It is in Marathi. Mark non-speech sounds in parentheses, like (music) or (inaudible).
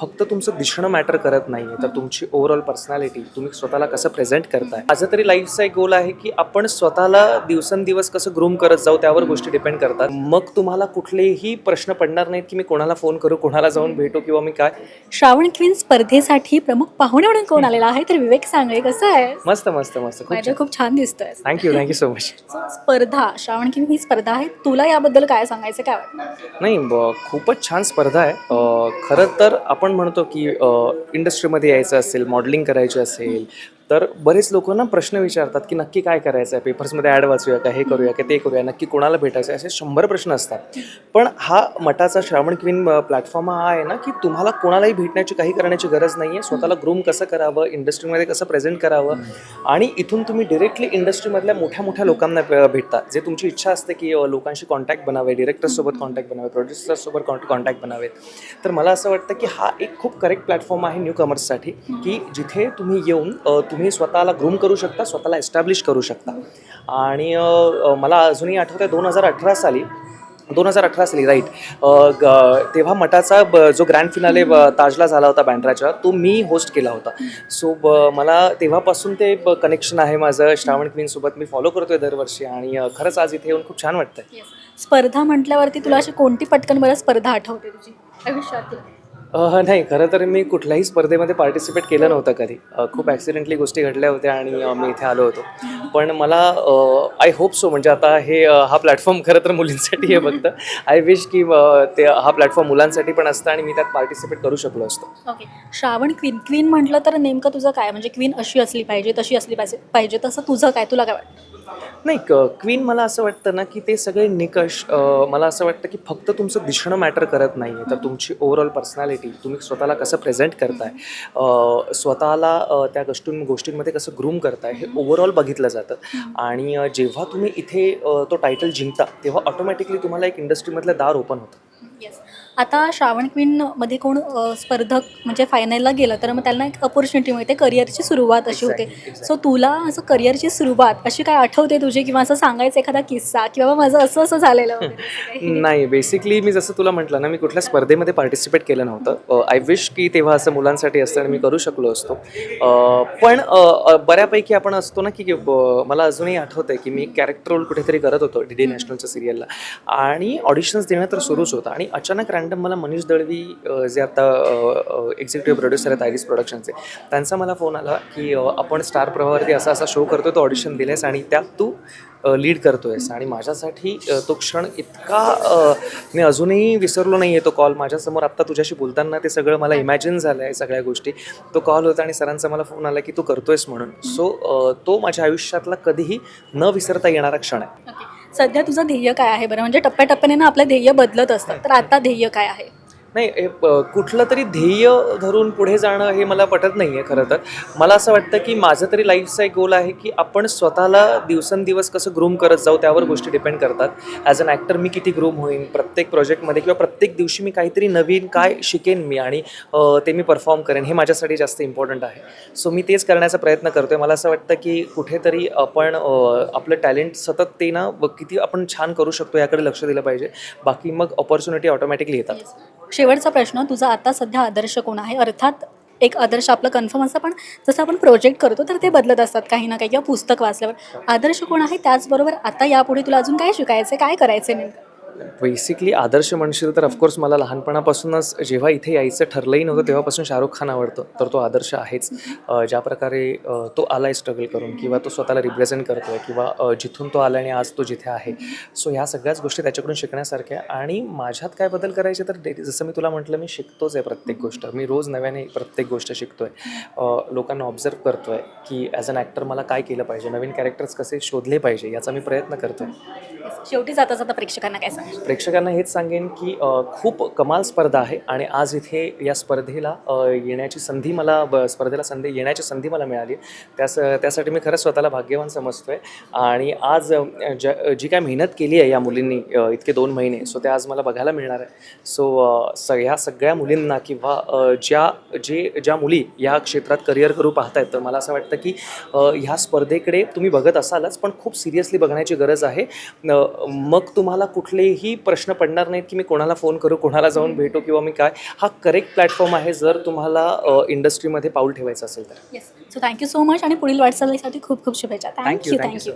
फक्त तुमचं दिसणं मॅटर करत नाही तर तुमची ओव्हरऑल पर्सनॅलिटी तुम्ही स्वतःला कसं प्रेझेंट करताय? माझं तरी लाईफचा एक गोल आहे की आपण स्वतःला दिवसेंदिवस कसं ग्रूम करत जाऊ त्यावर गोष्टी डिपेंड करतात. मग तुम्हाला कुठलेही प्रश्न पडणार नाहीत की मी कोणाला फोन करू कोणाला जाऊन भेटू किंवा मी काय. श्रावण क्वीन स्पर्धेसाठी प्रमुख पाहुणे म्हणून कोण आलेला आहे? तर विवेक सांगळे कसं आहे? मस्त मस्त मस्त. खूप माझ्या खूप छान दिसतोय. थँक्यू थँक्यू सो मच स्पर्धा श्रावण क्वीन ही स्पर्धा आहे. तुला याबद्दल काय सांगायचं काय वाटतं? नाही ब- खूपच छान स्पर्धा आहे. अ, खरं तर आपण म्हणतो की इंडस्ट्रीमध्ये यायचं असेल मॉडेलिंग करायची असेल तर बरेच लोक ना प्रश्न विचारतात की नक्की काय करायचं आहे? पेपर्समध्ये ॲड वाचूया का? हे करूया का? ते करूया? नक्की कोणाला भेटायचं आहे? असे शंभर प्रश्न असतात. पण हा मठाचा श्रावण क्वीन प्लॅटफॉर्म हा आहे ना की तुम्हाला कोणालाही भेटण्याची काही करण्याची गरज नाही आहे. स्वतःला ग्रूम कसं करावं? इंडस्ट्रीमध्ये कसं प्रेझेंट करावं? आणि इथून तुम्ही डिरेक्टली इंडस्ट्रीमधल्या मोठ्या मोठ्या लोकांना भेटता. जे तुमची इच्छा असते की लोकांशी कॉन्टॅक्ट बनावे डिरेक्टर्ससोबत कॉन्टॅक्ट बनावे प्रोड्युसर्ससोबत कॉन्टॅक्ट बनावेत. तर मला असं वाटतं की हा एक खूप करेक्ट प्लॅटफॉर्म आहे न्यू कमर्ससाठी की जिथे तुम्ही येऊन तुम्ही स्वतःला ग्रूम करू शकता स्वतःला एस्टॅब्लिश करू शकता. आणि मला अजूनही आठवतं आहे दोन हजार अठरा साली दोन हजार अठरा साली राईट तेव्हा मठाचा ब- जो ग्रँड फिनाले ब- ताजला झाला होता बँड्राच्या तो मी होस्ट केला होता. सो ब- मला तेव्हापासून ते कनेक्शन आहे माझं. श्रावण क्वीनसोबत मी फॉलो करतोय दरवर्षी आणि खरंच आज इथे येऊन खूप छान वाटतंय. स्पर्धा म्हटल्यावरती तुला अशी कोणती पटकन बरं स्पर्धा आठवते तुझी? आयुष्यातली. नाही खरं तर मी कुठल्याही स्पर्धेमध्ये पार्टिसिपेट केलं नव्हतं कधी. खूप ॲक्सिडेंटली गोष्टी घडल्या होत्या आणि मी इथे आलो होतो. पण मला आय होप सो म्हणजे आता हे हा प्लॅटफॉर्म खरं तर मुलींसाठी आहे फक्त. आय विश की ते हा प्लॅटफॉर्म मुलांसाठी पण असतं आणि मी त्यात पार्टिसिपेट करू शकलो असतो. ओके श्रावण क्वीन क्वीन म्हटलं तर नेमकं तुझं काय? म्हणजे क्वीन अशी असली पाहिजे तशी असली पाहिजे पाहिजे तसं तुझं काय? तुला काय वाटतं? नाही क क्वीन मला असं वाटतं ना की ते सगळे निकष मला असं वाटतं की फक्त तुमचं दिसणं मॅटर करत नाही आहे तर तुमची ओव्हरऑल पर्सनॅलिटी तुम्ही स्वतःला कसं प्रेझेंट करताय स्वतःला त्या गोष्टी गोष्टींमध्ये कसं ग्रूम करताय हे ओव्हरऑल बघितलं जातं. आणि जेव्हा तुम्ही इथे तो टायटल जिंकता तेव्हा ऑटोमॅटिकली तुम्हाला एक इंडस्ट्रीमधलं दार ओपन होतं. आता श्रावण क्वीनमध्ये कोण स्पर्धक म्हणजे फायनलला गेलं तर मग त्यांना एक अपॉर्च्युनिटी मिळते करिअरची सुरुवात अशी होते. सो तुला असं करिअरची सुरुवात अशी काय आठवते तुझी? किंवा असं सांगायचं एखादा किस्सा? किंवा माझं असं असं झालेलं? (laughs) नाही बेसिकली मी जसं तुला म्हटलं ना मी कुठल्या स्पर्धेमध्ये पार्टिसिपेट केलं नव्हतं. आय विश की तेव्हा असं मुलांसाठी असतं आणि मी करू शकलो असतो. पण बऱ्यापैकी आपण असतो ना की मला अजूनही आठवतं की मी कॅरेक्टर रोल कुठेतरी करत होतो डी डी नॅशनलच्या सिरियलला आणि ऑडिशन्स देणं तर सुरूच होतं. आणि अचानक रँडम मला मनीष दळवी जे आता एक्झिक्युटिव्ह प्रोड्युसर आहेत आयरिस प्रोडक्शनचे त्यांचा मला फोन आला की आपण स्टार प्रवाहावरती असा असा शो करतो तो ऑडिशन दिलेस आणि त्यात तू लीड करतोयस. आणि माझ्यासाठी तो क्षण इतका मी अजूनही विसरलो नाही आहे तो कॉल माझ्यासमोर आत्ता तुझ्याशी बोलताना ते सगळं मला इमॅजिन झालं आहे सगळ्या गोष्टी. तो कॉल होता आणि सरांचा मला फोन आला की तू करतोयस म्हणून. सो तो माझ्या आयुष्यातला कधीही न विसरता येणारा क्षण आहे. सध्या तुझं ध्येय काय आहे बरं? म्हणजे टप्प्याटप्प्याने ना आपलं ध्येय बदलत असतं. तर आता ध्येय काय आहे? नाही कुठलं तरी ध्येय धरून पुढे जाणं हे मला पटत नाही आहे खरं तर. मला असं वाटतं की माझं तरी लाईफचा एक गोल आहे की आपण स्वतःला दिवसेंदिवस कसं ग्रूम करत जाऊ त्यावर गोष्टी डिपेंड करतात. ॲज अन ॲक्टर मी किती ग्रूम होईन प्रत्येक प्रोजेक्टमध्ये किंवा प्रत्येक दिवशी मी काहीतरी नवीन काय शिकेन मी आणि ते मी परफॉर्म करेन हे माझ्यासाठी जास्त इम्पॉर्टंट आहे. सो मी तेच करण्याचा प्रयत्न करतो आहे मला असं वाटतं की कुठेतरी आपण आपलं टॅलेंट सतत ते ना किती आपण छान करू शकतो याकडे लक्ष दिलं पाहिजे. बाकी मग ऑपॉर्च्युनिटी ऑटोमॅटिकली येतात. शेवटचा प्रश्न तुझा आता सध्या आदर्श कोण आहे? अर्थात एक आदर्श आपलं कन्फर्म असतं पण जसं आपण प्रोजेक्ट करतो तर ते बदलत असतात काही ना काही किंवा पुस्तक वाचल्यावर. आदर्श कोण आहे? त्याचबरोबर आता यापुढे तुला अजून काय शिकायचं काय करायचं नेमकं? बेसिकली आदर्श म्हणशील तर ऑफकोर्स मला लहानपणापासूनच जेव्हा इथे यायचं ठरलंही नव्हतं तेव्हापासून शाहरुख खान आवडतो. तर तो आदर्श आहेच. ज्या प्रकारे तो तो आलाय स्ट्रगल करून किंवा तो स्वतःला रिप्रेझेंट करतो आहे किंवा जिथून तो आला आणि आज तो जिथे आहे. सो ह्या सगळ्याच गोष्टी त्याच्याकडून शिकण्यासारख्या आणि माझ्यात काय बदल करायचे तर डे- जसं मी तुला म्हटलं मी शिकतोच आहे प्रत्येक गोष्ट. मी रोज नव्याने प्रत्येक गोष्ट शिकतो आहे लोकांना ऑब्झर्व करतो आहे की ॲज अन ॲक्टर मला काय केलं पाहिजे? नवीन कॅरेक्टर्स कसे शोधले पाहिजे? याचा मी प्रयत्न करतो आहे शेवटी जाता जाता प्रेक्षकांना काय सांग प्रेक्षकांना हेच सांगेन की खूप कमाल स्पर्धा आहे आणि आज इथे या स्पर्धेला येण्याची संधी मला ब- स्पर्धेला संधी येण्याची संधी मला मिळाली. त्यास त्यासाठी मी खरंच स्वतःला भाग्यवान समजतो आहे आणि आज ज्या जी काय मेहनत केली आहे या मुलींनी इतके दोन महिने सो ते आज मला बघायला मिळणार आहे. सो स ह्या सगळ्या मुलींना किंवा ज्या जे ज्या मुली या क्षेत्रात करिअर करू पाहतायत तर मला असं वाटतं की ह्या स्पर्धेकडे तुम्ही बघत असालच पण खूप सिरियसली बघण्याची गरज आहे. मग तुम्हाला कुठलेही प्रश्न पडणार नाहीत की मी कोणाला फोन करू कोणाला जाऊन भेटू किंवा मी काय. हा करेक्ट प्लॅटफॉर्म आहे जर तुम्हाला इंडस्ट्रीमध्ये पाऊल ठेवायचं असेल तर. Yes so thank you so much आणि पुढील वाटचालीसाठी खूप खूप शुभेच्छा. Thank you thank you